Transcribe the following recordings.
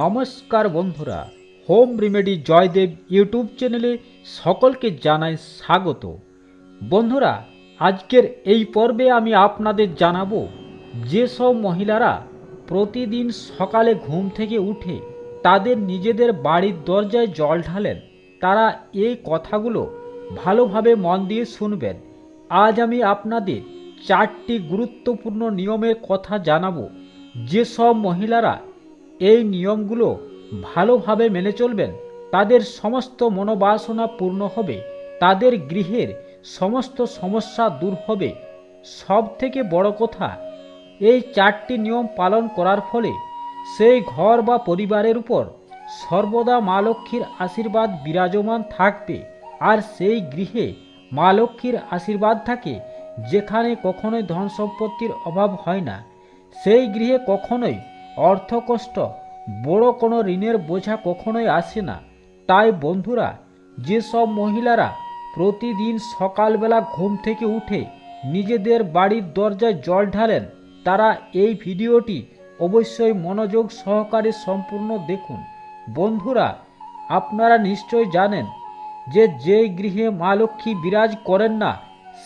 নমস্কার বন্ধুরা, home remedy Joydeb YouTube চ্যানেলে সকলকে জানাই স্বাগত। বন্ধুরা, আজকের এই পর্বে আমি আপনাদের জানাব, যেসব মহিলারা প্রতিদিন সকালে ঘুম থেকে উঠে তাদের নিজেদের বাড়ির দরজায় জল ঢালেন, তারা এই কথাগুলো ভালোভাবে মন দিয়ে শুনবেন। আজ আমি আপনাদের চারটি গুরুত্বপূর্ণ নিয়মের কথা জানাব, যেসব মহিলারা এই নিয়মগুলো ভালোভাবে মেনে চলবেন। তাদের সমস্ত মনোবাসনা পূর্ণ হবে। তাদের গৃহের সমস্ত সমস্যা দূর হবে। সব থেকে বড় কথা, এই চারটি নিয়ম পালন করার ফলে সেই ঘর বা পরিবারের উপর সর্বদা মা লক্ষ্মীর আশীর্বাদ বিরাজমান থাকবে আর সেই গৃহে মা লক্ষ্মীর আশীর্বাদ থাকে যেখানে কখনোই ধন সম্পত্তির অভাব হয় না। সেই গৃহে কখনোই অর্থকষ্ট। বড় কোনো ঋণের বোঝা কখনোই আসে না। তাই বন্ধুরা, যেসব মহিলারা প্রতিদিন সকালবেলা ঘুম থেকে উঠে নিজেদের বাড়ির দরজায় জল ঢালেন, তারা এই ভিডিওটি অবশ্যই মনোযোগ সহকারে সম্পূর্ণ দেখুন। বন্ধুরা, আপনারা নিশ্চয় জানেন যে যেই গৃহে মা লক্ষ্মী বিরাজ করেন না,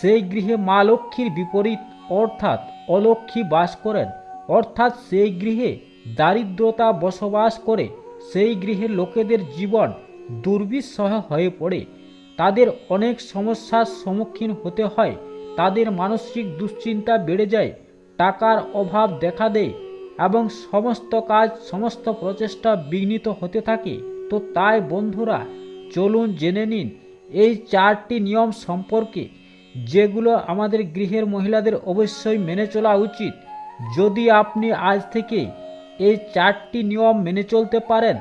সেই গৃহে মা লক্ষ্মীর বিপরীত অর্থাৎ অলক্ষ্মী বাস করেন। অর্থাৎ সেই গৃহে দারিদ্রতা বসবাস করে সেই গৃহের লোকেদের জীবন দুর্বিষহ হয়ে পড়ে। তাদের অনেক সমস্যার সম্মুখীন হতে হয়, তাদের মানসিক দুশ্চিন্তা বেড়ে যায়, টাকার অভাব দেখা দেয় এবং সমস্ত কাজ, সমস্ত প্রচেষ্টা বিঘ্নিত হতে থাকে। তো তাই বন্ধুরা, চলুন জেনে নিন এই চারটি নিয়ম সম্পর্কে, যেগুলো আমাদের গৃহের মহিলাদের অবশ্যই মেনে চলা উচিত। যদি আপনি আজ থেকে এই চারটি নিয়ম মেনে চলতে পারেন,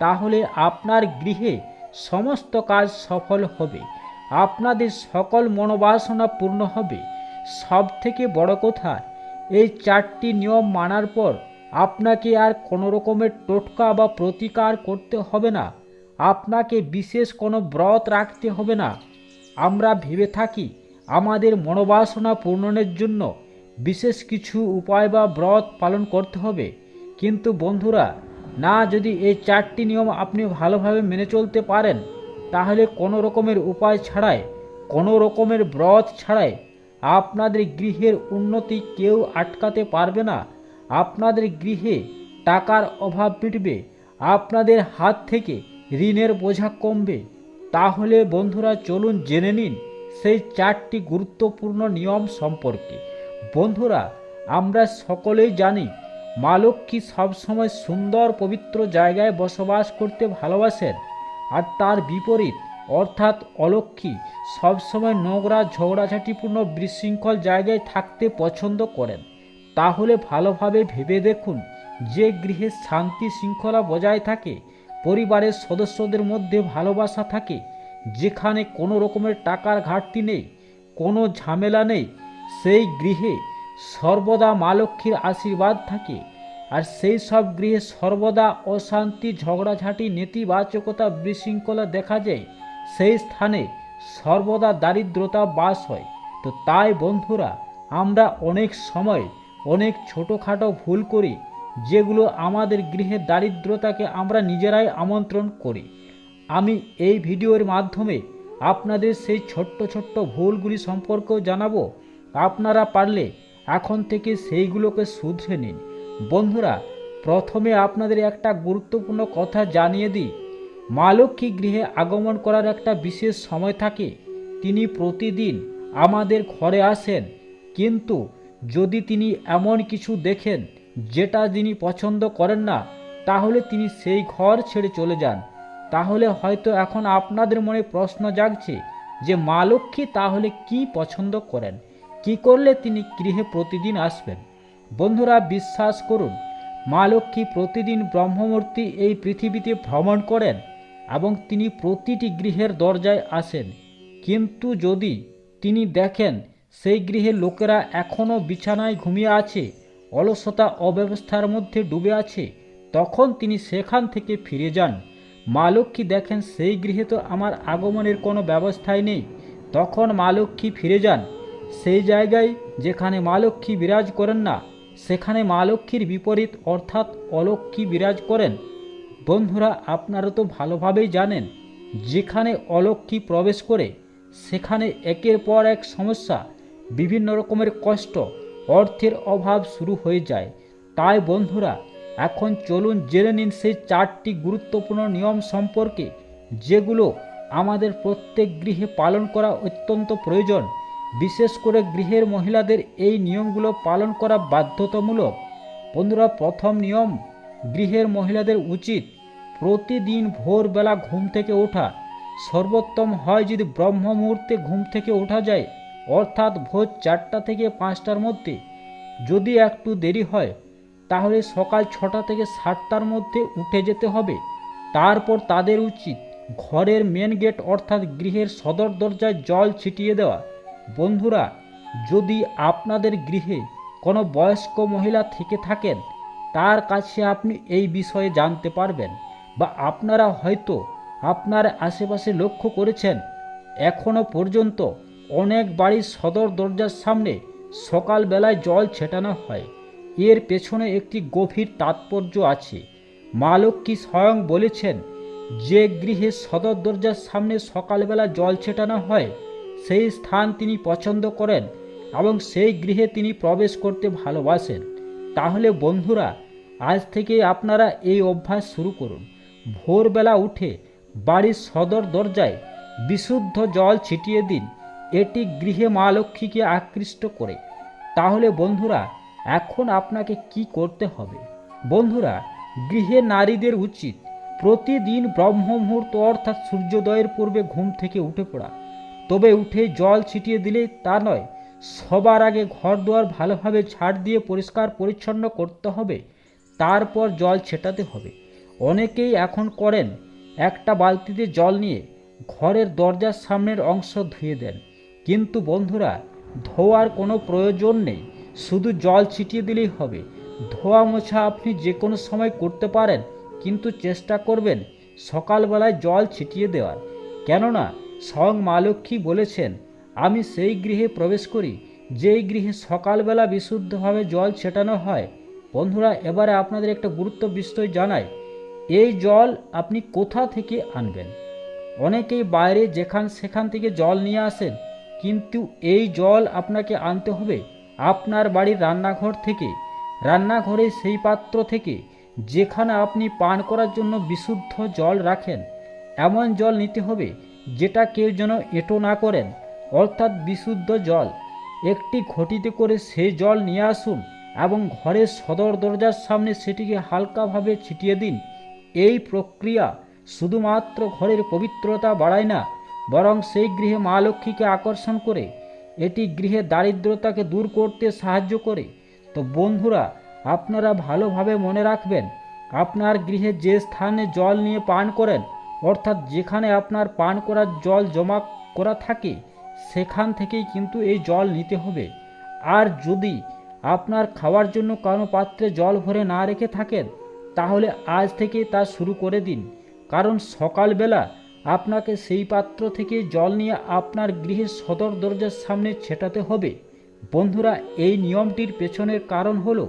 তাহলে আপনার গৃহে সমস্ত কাজ সফল হবে। আপনাদের সকল মনোবাসনা পূর্ণ হবে। সব থেকে বড় কথা, এই চারটি নিয়ম মানার পর আপনাকে আর কোনো রকমের টোটকা বা প্রতিকার করতে হবে না। আপনাকে বিশেষ কোনো ব্রত রাখতে হবে না। আমরা ভেবে থাকি আমাদের মনোবাসনা পূরণের জন্য বিশেষ কিছু উপায় বা ব্রত পালন করতে হবে। কিন্তু বন্ধুরা, না যদি এই চারটি নিয়ম আপনি ভালোভাবে মেনে চলতে পারেন, তাহলে কোনো রকমের উপায় ছাড়াই, কোনো রকমের ব্রত ছাড়াই আপনাদের গৃহের উন্নতি কেউ আটকাতে পারবে না। আপনাদের গৃহে টাকার অভাব মিটবে, আপনাদের হাত থেকে ঋণের বোঝা কমবে। তাহলে বন্ধুরা, চলুন জেনে নিন সেই চারটি গুরুত্বপূর্ণ নিয়ম সম্পর্কে। বন্ধুরা, আমরা সকলেই জানি মা লক্ষ্মী সবসময় সুন্দর, পবিত্র জায়গায় বসবাস করতে ভালোবাসেন। আর তার বিপরীত, অর্থাৎ অলক্ষ্মী সবসময় নোংরা, ঝগড়াঝাটিপূর্ণ, বিশৃঙ্খল জায়গায় থাকতে পছন্দ করেন। তাহলে ভালোভাবে ভেবে দেখুন, যে গৃহে শান্তি শৃঙ্খলা বজায় থাকে, পরিবারের সদস্যদের মধ্যে ভালোবাসা থাকে, যেখানে কোনো রকমের টাকার ঘাটতি নেই, কোনো ঝামেলা নেই সেই গৃহে সর্বদা মা লক্ষ্মীর আশীর্বাদ থাকে, আর সেই সব গৃহে সর্বদা অশান্তি, ঝগড়াঝাটি, নেতিবাচকতা, বিশৃঙ্খলা দেখা যায়, সেই স্থানে সর্বদা দারিদ্রতা বাস হয়। তো তাই বন্ধুরা, আমরা অনেক সময় অনেক ছোটোখাটো ভুল করি, যেগুলো আমাদের গৃহের দারিদ্রতাকে আমরা নিজেরাই আমন্ত্রণ করি। আমি এই ভিডিওর মাধ্যমে আপনাদের সেই ছোট্ট ছোট্ট ভুলগুলি সম্পর্কেও জানাব আপনারা পারলে এখন থেকে সেইগুলোকে শুধরে নিন। বন্ধুরা, প্রথমে আপনাদের একটা গুরুত্বপূর্ণ কথা জানিয়ে দিই। মা লক্ষ্মী গৃহে আগমন করার একটা বিশেষ সময় থাকে। তিনি প্রতিদিন আমাদের ঘরে আসেন। কিন্তু যদি তিনি এমন কিছু দেখেন যেটা তিনি পছন্দ করেন না, তাহলে তিনি সেই ঘর ছেড়ে চলে যান। তাহলে হয়তো এখন আপনাদের মনে প্রশ্ন জাগছে যে মা লক্ষ্মী তাহলে কি পছন্দ করেন? কি করলে তিনি গৃহে প্রতিদিন আসবেন? বন্ধুরা, বিশ্বাস করুন, মা লক্ষ্মী প্রতিদিন ব্রহ্মমূর্তি এই পৃথিবীতে ভ্রমণ করেন এবং তিনি প্রতিটি গৃহের দরজায় আসেন। কিন্তু যদি তিনি দেখেন সেই গৃহের লোকেরা এখনও বিছানায় ঘুমিয়ে আছে, অলসতা অব্যবস্থার মধ্যে ডুবে আছে, তখন তিনি সেখান থেকে ফিরে যান। মা লক্ষ্মী দেখেন সেই গৃহে তো আমার আগমনের কোনো ব্যবস্থাই নেই। তখন মা লক্ষ্মী ফিরে যান সেই জায়গায় যেখানে মা লক্ষ্মী বিরাজ করেন না, সেখানে মা লক্ষ্মীর বিপরীত অর্থাৎ অলক্ষ্মী বিরাজ করেন। বন্ধুরা, আপনারা তো ভালোভাবেই জানেন, যেখানে অলক্ষ্মী প্রবেশ করে, সেখানে একের পর এক সমস্যা, বিভিন্ন রকমের কষ্ট, অর্থের অভাব শুরু হয়ে যায়। তাই বন্ধুরা, এখন চলুন জেনে নিন সেই চারটি গুরুত্বপূর্ণ নিয়ম সম্পর্কে, যেগুলো আমাদের প্রত্যেক গৃহে পালন করা অত্যন্ত প্রয়োজন। বিশেষ করে গৃহের মহিলাদের এই নিয়মগুলো পালন করা বাধ্যতামূলক। বন্ধুরা, প্রথম নিয়ম, গৃহের মহিলাদের উচিত প্রতিদিন ভোরবেলা ঘুম থেকে ওঠা। সর্বোত্তম হয় যদি ব্রহ্ম মুহূর্তে ঘুম থেকে ওঠা যায়, অর্থাৎ ভোর চারটা থেকে পাঁচটার মধ্যে। যদি একটু দেরি হয়, তাহলে সকাল ছটা থেকে সাতটার মধ্যে উঠে যেতে হবে। তারপর তাদের উচিত ঘরের মেন গেট অর্থাৎ গৃহের সদর দরজায় জল ছিটিয়ে দেওয়া। বন্ধুরা, যদি আপনাদের গৃহে কোনো বয়স্ক মহিলা থেকে থাকেন, তার কাছে আপনি এই বিষয়ে জানতে পারবেন বা আপনারা হয়তো আপনার আশেপাশে লক্ষ্য করেছেন এখনও পর্যন্ত অনেক বাড়ির সদর দরজার সামনে সকালবেলায় জল ছেটানো হয়। এর পেছনে একটি গভীর তাৎপর্য আছে। মা লক্ষ্মী স্বয়ং বলেছেন, যে গৃহে সদর দরজার সামনে সকালবেলা জল ছেটানো হয় সেই স্থান তিনি পছন্দ করেন এবং সেই গৃহে তিনি প্রবেশ করতে ভালোবাসেন। তাহলে বন্ধুরা, আজ থেকে আপনারা এই অভ্যাস শুরু করুন। ভোরবেলা উঠে বাড়ির সদর দরজায় বিশুদ্ধ জল ছিটিয়ে দিন। এটি গৃহে মা লক্ষ্মীকে আকৃষ্ট করে। তাহলে বন্ধুরা, এখন আপনাকে কি করতে হবে? বন্ধুরা, গৃহে নারীদের উচিত প্রতিদিন ব্রহ্ম মুহূর্ত অর্থাৎ সূর্যোদয়ের পূর্বে ঘুম থেকে উঠে পড়া। তবে উঠে জল ছিটিয়ে দিলে তা নয়। সবার আগে ঘর দুয়ার ভালোভাবে ঝাড় দিয়ে পরিষ্কার পরিচ্ছন্ন করতে হবে। তারপর জল ছেটাতে হবে। অনেকেই এখন করেন, একটা বালতিতে জল নিয়ে ঘরের দরজার সামনের অংশ ধুয়ে দেন। কিন্তু বন্ধুরা, ধোয়ার কোনো প্রয়োজন নেই। শুধু জল ছিটিয়ে দিলেই হবে। ধোয়া মোছা আপনি যে কোনো সময় করতে পারেন, কিন্তু চেষ্টা করবেন সকালবেলায় জল ছিটিয়ে দেওয়ার। কেননা স্বয়ং মা লক্ষ্মী বলেছেন, আমি সেই গৃহে প্রবেশ করি, যেই গৃহে সকালবেলা বিশুদ্ধভাবে জল ছেটানো হয়। বন্ধুরা, এবারে আপনাদের একটা গুরুত্ব বিষয় জানাই। এই জল আপনি কোথা থেকে আনবেন? অনেকেই বাইরে যেখান সেখান থেকে জল নিয়ে আসেন, কিন্তু এই জল আপনাকে আনতে হবে আপনার বাড়ির রান্নাঘর থেকে রান্নাঘরে সেই পাত্র থেকে, যেখানে আপনি পান করার জন্য বিশুদ্ধ জল রাখেন। এমন জল নিতে হবে যেটা কেউ যেন এঁটো না করেন, অর্থাৎ বিশুদ্ধ জল। একটি ঘটিতে করে সেই জল নিয়ে আসুন এবং ঘরের সদর দরজার সামনে সেটিকে হালকাভাবে ছিটিয়ে দিন। এই প্রক্রিয়া শুধুমাত্র ঘরের পবিত্রতা বাড়ায় না, বরং সেই গৃহে মা লক্ষ্মীকে আকর্ষণ করে। এটি গৃহে দারিদ্রতাকে দূর করতে সাহায্য করে। তো বন্ধুরা, আপনারা ভালোভাবে মনে রাখবেন, আপনার গৃহে যে স্থানে জল নিয়ে পান করেন অর্থাৎ যেখানে আপনার পান করার জল জমা করা থাকে, সেখান থেকেই কিন্তু এই জল নিতে হবে। আর যদি আপনার খাওয়ার জন্য কোনো পাত্রে জল ভরে না রেখে থাকেন, তাহলে আজ থেকে তা শুরু করে দিন। কারণ সকালবেলা আপনাকে সেই পাত্র থেকে জল নিয়ে আপনার গৃহের সদর দরজার সামনে ছেটাতে হবে। বন্ধুরা, এই নিয়মটির পেছনের কারণ হলো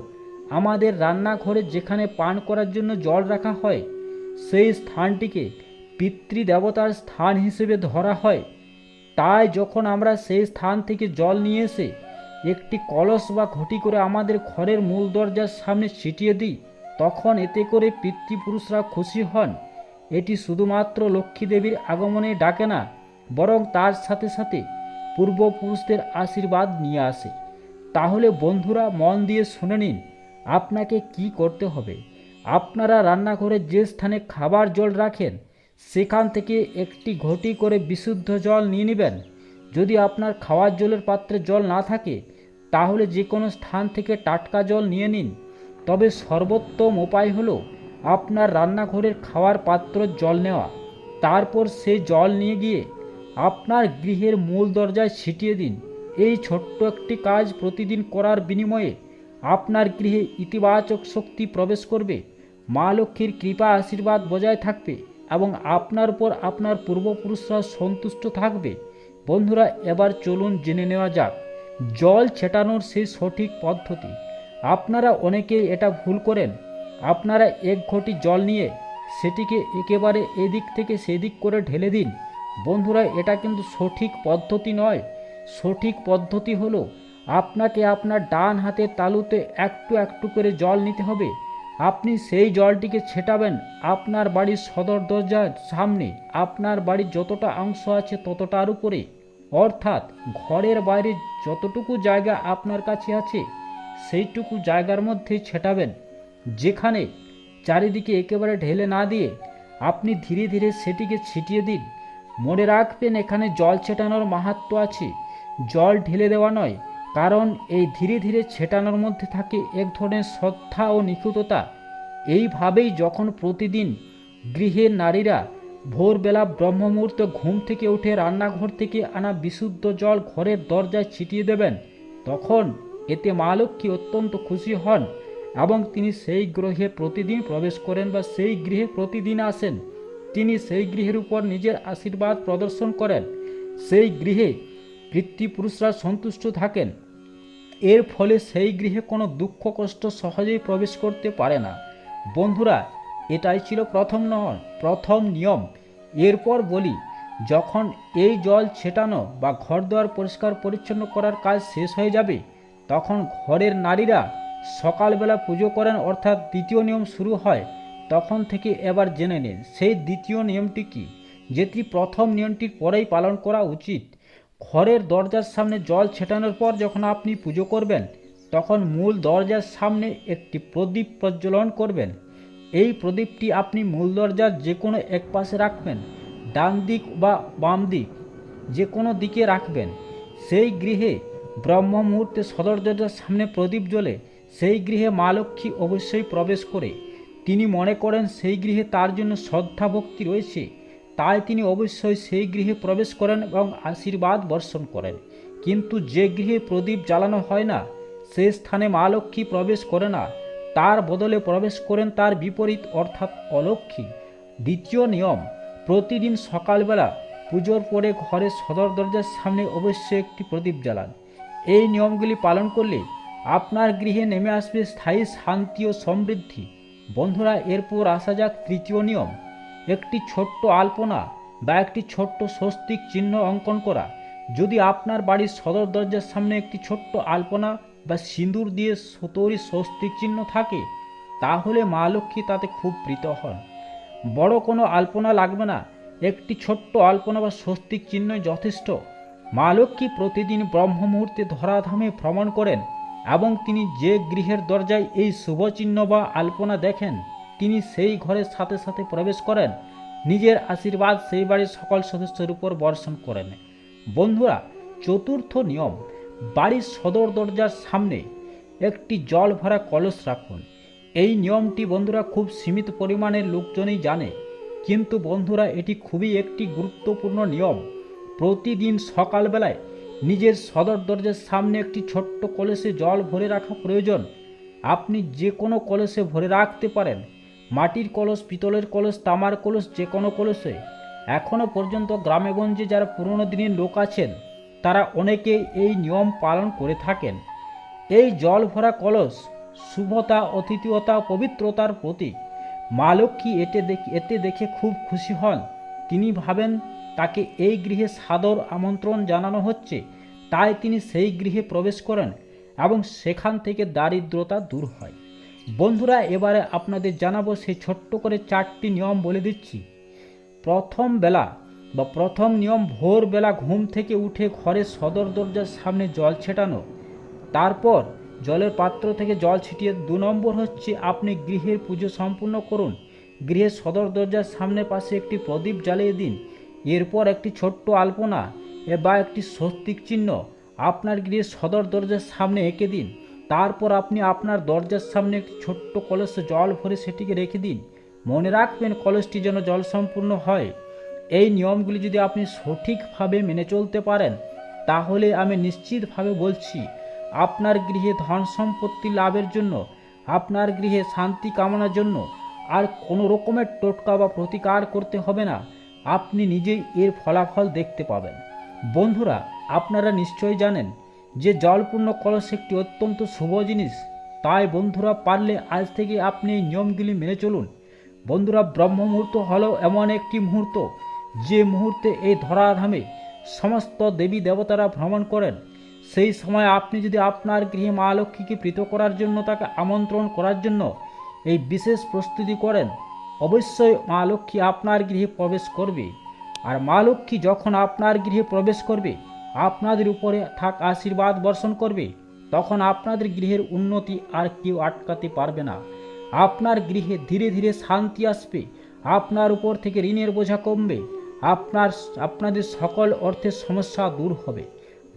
আমাদের রান্নাঘরে যেখানে পান করার জন্য জল রাখা হয়, সেই স্থানটিকে পিতৃদেবতার স্থান হিসেবে ধরা হয়। তাই যখন আমরা সেই স্থান থেকে জল নিয়ে এসে একটি কলস বা ঘটি করে আমাদের ঘরের মূল দরজার সামনে ছিটিয়ে দিই, তখন এতে করে পিতৃপুরুষরা খুশি হন। এটি শুধুমাত্র লক্ষ্মী দেবীর আগমনে ডাকে না, বরং তার সাথে সাথে পূর্বপুরুষদের আশীর্বাদ নিয়ে আসে। তাহলে বন্ধুরা, মন দিয়ে শুনে নিন, আপনাকে কি করতে হবে? আপনারা রান্নাঘরে যে স্থানে খাবার জল রাখেন সেখান থেকে একটি ঘটি করে বিশুদ্ধ জল নিয়ে নেবেন। যদি আপনার খাওয়ার জলের পাত্রে জল না থাকে, তাহলে যে কোনো স্থান থেকে টাটকা জল নিয়ে নিন। তবে সর্বোত্তম উপায় হলো আপনার রান্নাঘরের খাওয়ার পাত্র জল নেওয়া। তারপর সেই জল নিয়ে গিয়ে আপনার গৃহের মূল দরজায় ছিটিয়ে দিন। এই ছোট্ট একটি কাজ প্রতিদিন করার বিনিময়ে আপনার গৃহে ইতিবাচক শক্তি প্রবেশ করবে। মা লক্ষ্মীর কৃপা আশীর্বাদ বজায় থাকবে। এবং আপনার পর আপনার পূর্বপুরুষরা সন্তুষ্ট থাকবে। বন্ধুরা, এবার চলুন জেনে নেওয়া যাক। জল ছেটানোর সেই সঠিক পদ্ধতি। আপনারা অনেকেই এটা ভুল করেন। আপনারা এক ঘটি জল নিয়ে সেটিকে একেবারে এদিক থেকে সেদিক করে ঢেলে দিন। বন্ধুরা, এটা কিন্তু সঠিক পদ্ধতি নয়। সঠিক পদ্ধতি হলো, আপনাকে আপনার ডান হাতের তালুতে একটু একটু করে জল নিতে হবে। আপনি সেই জলটিকে ছেটাবেন আপনার বাড়ির সদর দরজার সামনে। আপনার বাড়ির যতটা অংশ আছে ততটার উপরে। অর্থাৎ ঘরের বাইরে যতটুকু জায়গা আপনার কাছে আছে, সেইটুকু জায়গার মধ্যে ছেটাবেন। যেখানে চারিদিকে একেবারে ঢেলে না দিয়ে আপনি ধীরে ধীরে সেটিকে ছিটিয়ে দিন। মনে রাখবেন, এখানে জল ছেটানোর মাহাত্ম আছে। জল ঢেলে দেওয়া নয় কারণ এই ধীরে ধীরে ছেটানোর মধ্যে থাকে এক ধরনের শ্রদ্ধা ও নিখুঁততা। এইভাবেই যখন প্রতিদিন গৃহের নারীরা ভোরবেলা ব্রহ্ম মুহূর্তে ঘুম থেকে উঠে রান্নাঘর থেকে আনা বিশুদ্ধ জল ঘরের দরজায় ছিটিয়ে দেবেন, তখন এতে মা লক্ষ্মী অত্যন্ত খুশি হন এবং তিনি সেই গ্রহে প্রতিদিন প্রবেশ করেন বা সেই গৃহে প্রতিদিন আসেন। তিনি সেই গৃহের উপর নিজের আশীর্বাদ প্রদর্শন করেন। সেই গৃহে পিতৃপুরুষরা সন্তুষ্ট থাকেন। এর ফলে সেই গৃহে কোনো দুঃখ কষ্ট সহজেই প্রবেশ করতে পারে না। বন্ধুরা, এটাই ছিল প্রথম নয়, প্রথম নিয়ম। এরপর বলি, যখন এই জল ছেটানো বা ঘর দুয়ার পরিষ্কার পরিচ্ছন্ন করার কাজ শেষ হয়ে যাবে, তখন ঘরের নারীরা সকালবেলা পুজো করেন অর্থাৎ দ্বিতীয় নিয়ম শুরু হয়। তখন থেকে এবার জেনে নিন, সেই দ্বিতীয় নিয়মটি কি, যেটি প্রথম নিয়মটির পরেই পালন করা উচিত। ঘরের দরজার সামনে জল ছেটানোর পর যখন আপনি পুজো করবেন, তখন মূল দরজার সামনে একটি প্রদীপ প্রজ্বলন করবেন। এই প্রদীপটি আপনি মূল দরজার যে কোনো এক পাশে রাখবেন, ডান দিক বা বাম দিক যে কোনো দিকে রাখবেন। সেই গৃহে ব্রহ্ম মুহূর্তে সদর দরজার সামনে প্রদীপ জ্বলে, সেই গৃহে মা লক্ষ্মী অবশ্যই প্রবেশ করে। তিনি মনে করেন সেই গৃহে তার জন্য শ্রদ্ধা ভক্তি রয়েছে। তাই তিনি অবশ্যই সেই গৃহে প্রবেশ করেন এবং আশীর্বাদ বর্ষণ করেন। কিন্তু যে গৃহে প্রদীপ জ্বালানো হয় না, সে স্থানে মা লক্ষ্মী প্রবেশ করে না। তার বদলে প্রবেশ করেন তার বিপরীত, অর্থাৎ অলক্ষ্মী। দ্বিতীয় নিয়ম, প্রতিদিন সকালবেলা পুজোর পরে ঘরের সদর দরজার সামনে অবশ্যই একটি প্রদীপ জ্বালান। এই নিয়মগুলি পালন করলে আপনার গৃহে নেমে আসবে স্থায়ী শান্তি ও সমৃদ্ধি। বন্ধুরা, এরপর আসা যাক তৃতীয় নিয়ম। একটি ছোট্ট আলপনা বা একটি ছোট্ট স্বস্তিক চিহ্ন অঙ্কন করা। যদি আপনার বাড়ির সদর দরজার সামনে একটি ছোট্ট আলপনা বা সিঁদুর দিয়ে তৈরি স্বস্তিক চিহ্ন থাকে, তাহলে মা লক্ষ্মী তাতে খুব প্রীত হন। বড় কোনো আলপনা লাগবে না, একটি ছোট্ট আলপনা বা স্বস্তিক চিহ্ন যথেষ্ট। মা লক্ষ্মী প্রতিদিন ব্রহ্ম মুহূর্তে ধরাধামে ভ্রমণ করেন এবং তিনি যে গৃহের দরজায় এই শুভ চিহ্ন বা আলপনা দেখেন তিনি সেই ঘরের সাথে সাথে প্রবেশ করেন। নিজের আশীর্বাদ সেই বাড়ির সকল সদস্যের উপর বর্ষণ করেন। বন্ধুরা, চতুর্থ নিয়ম, বাড়ির সদর দরজার সামনে একটি জল ভরা কলস রাখুন। এই নিয়মটি বন্ধুরা খুব সীমিত পরিমাণের লোকজনই জানে, কিন্তু বন্ধুরা এটি খুবই একটি গুরুত্বপূর্ণ নিয়ম। প্রতিদিন সকালবেলায় নিজের সদর দরজার সামনে একটি ছোট্ট কলসে জল ভরে রাখা প্রয়োজন। আপনি যে কোনো কলসে ভরে রাখতে পারেন। মাটির কলস, পিতলের কলস, তামার কলস, যে কোনো কলসে। এখনও পর্যন্ত গ্রামেগঞ্জে যারা পুরনো দিনের লোক আছেন, তারা অনেকে এই নিয়ম পালন করে থাকেন। এই জল ভরা কলস শুভতা, অতিথিয়তা, পবিত্রতার প্রতীক। মা লক্ষ্মী এতে দেখে এতে দেখে খুব খুশি হন। তিনি ভাবেন, তাকে এই গৃহে সাদর আমন্ত্রণ জানানো হচ্ছে। তাই তিনি সেই গৃহে প্রবেশ করেন এবং সেখান থেকে দারিদ্রতা দূর হয়। বন্ধুরা, এবারে আপনাদের জানাব সেই ছোট্ট করে চারটি নিয়ম বলে দিচ্ছি। প্রথম বেলা বা প্রথম নিয়ম, ভোরবেলা ঘুম থেকে উঠে ঘরের সদর দরজার সামনে জল ছেটানো। তারপর জলের পাত্র থেকে জল ছিটিয়ে দু নম্বর হচ্ছে আপনি গৃহের পুজো সম্পূর্ণ করুন। গৃহের সদর দরজার সামনে পাশে একটি প্রদীপ জ্বালিয়ে দিন। এরপর একটি ছোট্ট আলপনা বা একটি স্বস্তিক চিহ্ন আপনার গৃহের সদর দরজার সামনে এঁকে দিন। তারপর আপনি আপনার দরজার সামনে একটি ছোট্ট কলসে জল ভরে সেটিকে রেখে দিন। মনে রাখবেন কলসটি যেন জল সম্পূর্ণ হয়। এই নিয়মগুলি যদি আপনি সঠিকভাবে মেনে চলতে পারেন, তাহলে আমি নিশ্চিতভাবে বলছি, আপনার গৃহে ধন সম্পত্তি লাভের জন্য, আপনার গৃহে শান্তি কামনার জন্য আর কোনো রকমের টোটকা বা প্রতিকার করতে হবে না। আপনি নিজেই এর ফলাফল দেখতে পাবেন। বন্ধুরা, আপনারা নিশ্চয়ই জানেন যে জলপূর্ণ কলস একটি অত্যন্ত শুভ জিনিস, তাই বন্ধুরা পারলে আজ থেকে আপনি এই নিয়মগুলি মেনে চলুন। বন্ধুরা ব্রহ্ম মুহূর্ত হলো এমন একটি মুহূর্ত, যে মুহূর্তে এই ধরাধামে সমস্ত দেবী দেবতারা ভ্রমণ করেন। সেই সময় আপনি যদি আপনার গৃহে মা লক্ষ্মীকে প্রীত করার জন্য, তাকে আমন্ত্রণ করার জন্য এই বিশেষ প্রস্তুতি করেন, অবশ্যই মা লক্ষ্মী আপনার গৃহে প্রবেশ করবে। আর মা লক্ষ্মী যখন আপনার গৃহে প্রবেশ করবে আপনাদের উপরে থাক আশীর্বাদ বর্ষণ করবে, তখন আপনাদের গৃহের উন্নতি আর কেউ আটকাতে পারবে না। আপনার গৃহে ধীরে ধীরে শান্তি আসবে, আপনার উপর থেকে ঋণের বোঝা কমবে, আপনার আপনাদের সকল অর্থের সমস্যা দূর হবে।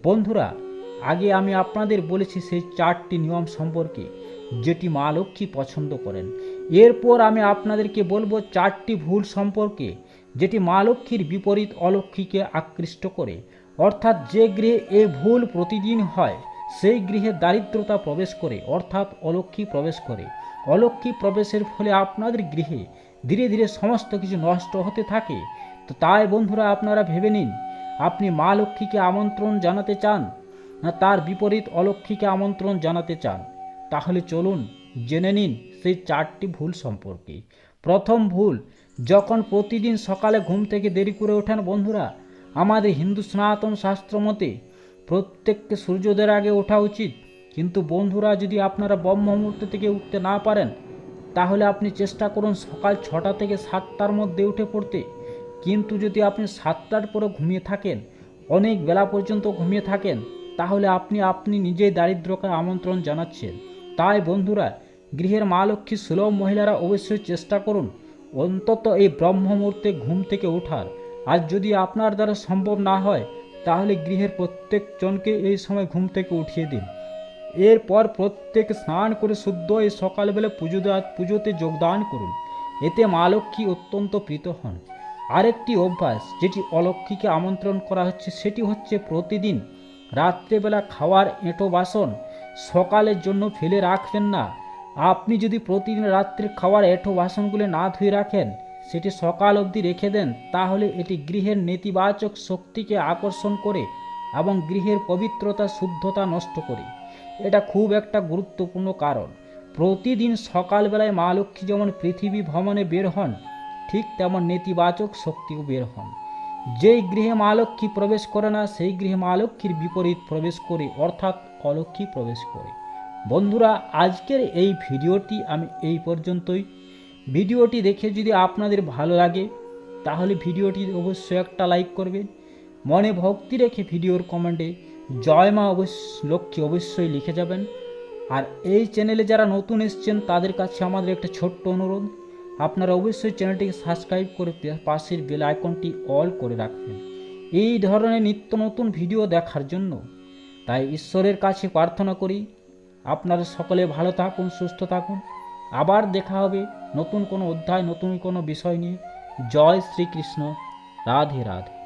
বন্ধুরা, আগে আমি আপনাদের বলেছি সেই চারটি নিয়ম সম্পর্কে, যেটি মা লক্ষ্মী পছন্দ করেন। এরপর আমি আপনাদেরকে বলব চারটি ভুল সম্পর্কে, যেটি মা লক্ষ্মীর বিপরীত অলক্ষ্মীকে আকৃষ্ট করে। অর্থাৎ যে গৃহে এ ভুল প্রতিদিন হয়, সেই গৃহে দারিদ্রতা প্রবেশ করে, অর্থাৎ অলক্ষ্মী প্রবেশ করে। অলক্ষ্মী প্রবেশের ফলে আপনাদের গৃহে ধীরে ধীরে সমস্ত কিছু নষ্ট হতে থাকে। তো তাই, বন্ধুরা, আপনারা ভেবে নিন, আপনি মা লক্ষ্মীকে আমন্ত্রণ জানাতে চান না তার বিপরীত অলক্ষ্মীকে আমন্ত্রণ জানাতে চান? তাহলে চলুন জেনে নিন সেই চারটি ভুল সম্পর্কে। প্রথম ভুল, যখন প্রতিদিন সকালে ঘুম থেকে দেরি করে ওঠেন, বন্ধুরা আমাদের হিন্দু সনাতন শাস্ত্র মতে প্রত্যেককে সূর্যোদয়ের আগে ওঠা উচিত। কিন্তু বন্ধুরা, যদি আপনারা ব্রহ্ম মুহূর্ত থেকে উঠতে না পারেন, তাহলে আপনি চেষ্টা করুন সকাল ছটা থেকে সাতটার মধ্যে উঠে পড়তে। কিন্তু যদি আপনি সাতটার পরে ঘুমিয়ে থাকেন, অনেক বেলা পর্যন্ত ঘুমিয়ে থাকেন, তাহলে আপনি আপনি নিজেই দারিদ্রকে আমন্ত্রণ জানাচ্ছেন। তাই বন্ধুরা, গৃহের মা লক্ষ্মী সুলভ মহিলারা অবশ্যই চেষ্টা করুন অন্তত এই ব্রহ্ম মুহূর্তে ঘুম থেকে ওঠার। আর যদি আপনার দ্বারা সম্ভব না হয়, তাহলে গৃহের প্রত্যেকজনকে এই সময় ঘুম থেকে উঠিয়ে দিন। এরপর প্রত্যেক স্নান করে শুদ্ধ এই সকালবেলা পুজো পুজোতে যোগদান করুন। এতে মা লক্ষ্মী অত্যন্ত প্রীত হন। আরেকটি অভ্যাস যেটি অলক্ষ্মীকে আমন্ত্রণ করা হচ্ছে, সেটি হচ্ছে প্রতিদিন রাত্রেবেলা খাওয়ার এঁটো বাসন সকালের জন্য ফেলে রাখবেন না। আপনি যদি প্রতিদিন রাত্রে খাওয়ার এঁটো বাসনগুলো না ধুয়ে রাখেন সেটি সকাল অবধি রেখে দেন, তাহলে এটি গৃহের নেতিবাচক শক্তিকে আকর্ষণ করে এবং গৃহের পবিত্রতা, শুদ্ধতা নষ্ট করে। এটা খুব একটা গুরুত্বপূর্ণ কারণ। প্রতিদিন সকালবেলায় মা লক্ষ্মী যেমন পৃথিবী ভ্রমণে বের হন, ঠিক তেমন নেতিবাচক শক্তিও বের হন। যেই গৃহে মা লক্ষ্মী প্রবেশ করে না, সেই গৃহে মা লক্ষ্মীর বিপরীত প্রবেশ করে, অর্থাৎ অলক্ষ্মী প্রবেশ করে। বন্ধুরা, আজকের এই ভিডিওটি আমি এই পর্যন্তই। ভিডিওটি দেখে যদি আপনাদের ভালো লাগে, তাহলে ভিডিওটি অবশ্যই একটা লাইক করবেন মনে ভক্তি রেখে ভিডিওর কমেন্টে জয় মা অবশ্য, লক্ষ্মী অবশ্যই লিখে যাবেন। আর এই চ্যানেলে যারা নতুন এসছেন, তাদের কাছে আমাদের একটা ছোট্ট অনুরোধ। আপনারা অবশ্যই চ্যানেলটিকে সাবস্ক্রাইব করে পাশের বেল আইকনটি অল করে রাখবেন। এই ধরনের নিত্য নতুন ভিডিও দেখার জন্য। তাই ঈশ্বরের কাছে প্রার্থনা করি, আপনারা সকলে ভালো থাকুন, সুস্থ থাকুন। আবার দেখা হবে নতুন কোনো অধ্যায় নতুন কোনো বিষয় নিয়ে। জয় শ্রীকৃষ্ণ। রাধে রাধে।